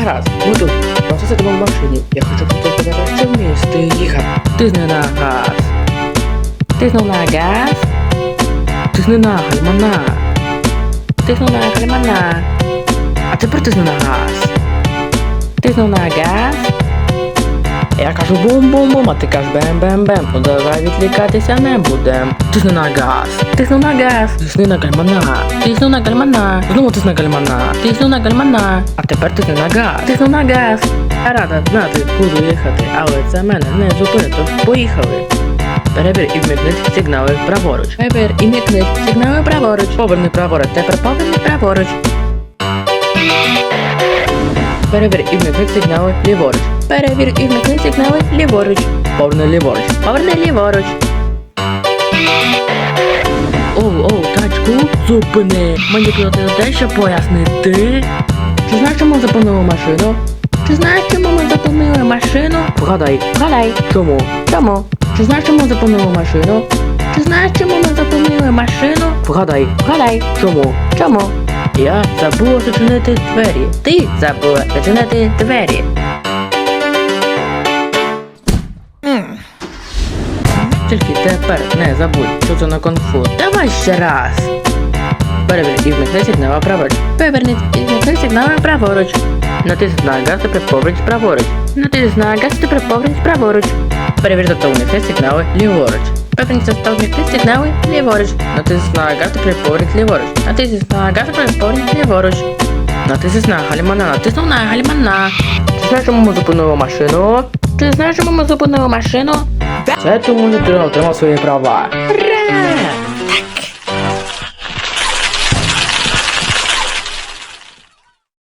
Гаразд, ми тут. Просто сидимо в машині. Я хочу просто показати, що вмієш ти їхав. Тисни на газ. Тиснув на газ. Тисни на гальмана. Тиснув на гальмана. А тепер тисни на газ. Тиснув на газ. Я кажу бум-бум-бум, а ти кажеш бем-бем-бем. Ну давай відлікатися не будем. Тисни на газ. Тисну на газ. Тисни на гальмана. Тисну на гальмана. Знову тисни на гальмана. Тисну на гальмана. А тепер тисни на газ. Тисну на газ. Я рада знати, куди їхати, але це мене не зупинить, тож поїхали. Перевір і вмикни сигнали праворуч. Перевір і вмикни сигнали праворуч. Поверни праворуч, тепер поверни праворуч. Перевір і вмикни сигнали ліворуч. Перевір і вмикни сигнали ліворуч. Поверни ліворуч. Поверни ліворуч. Оу, оу, тачку, зупини. Мені тут дещо пояснити. Чи знаєш, чому зупинили машину? Чи знаєш, чому ми зупинили машину? Вгадай, вгадай. Чому? Чому? Чи знаєш, чому зупинили машину? Чи знаєш, чому ми зупинили машину? Вгадай, вгадай. Чому? Чому? Я забула зачинити двері. Ти забула зачинити двері. Тільки тепер не забудь, що це на конфу. Давай ще раз. Переверніть і вмикни сигнал праворуч. Переверніть і вмикни сигнал праворуч. Натисніть на газ та поверніть праворуч. Натисніть на газ та поверніть праворуч. Перевірте та вмикни сигнали ліворуч. Переверніть та вмикни сигнали ліворуч. Натисніть на газ та ліворуч. Натисніть на газ та ліворуч. Натисніть на гальмана, натиснув на гальмана. Ти знаєш, чому ми зупинили машину? Ти знаєш, чому ми зупинили машину? Це тому, що ти отримав свої права. Ура!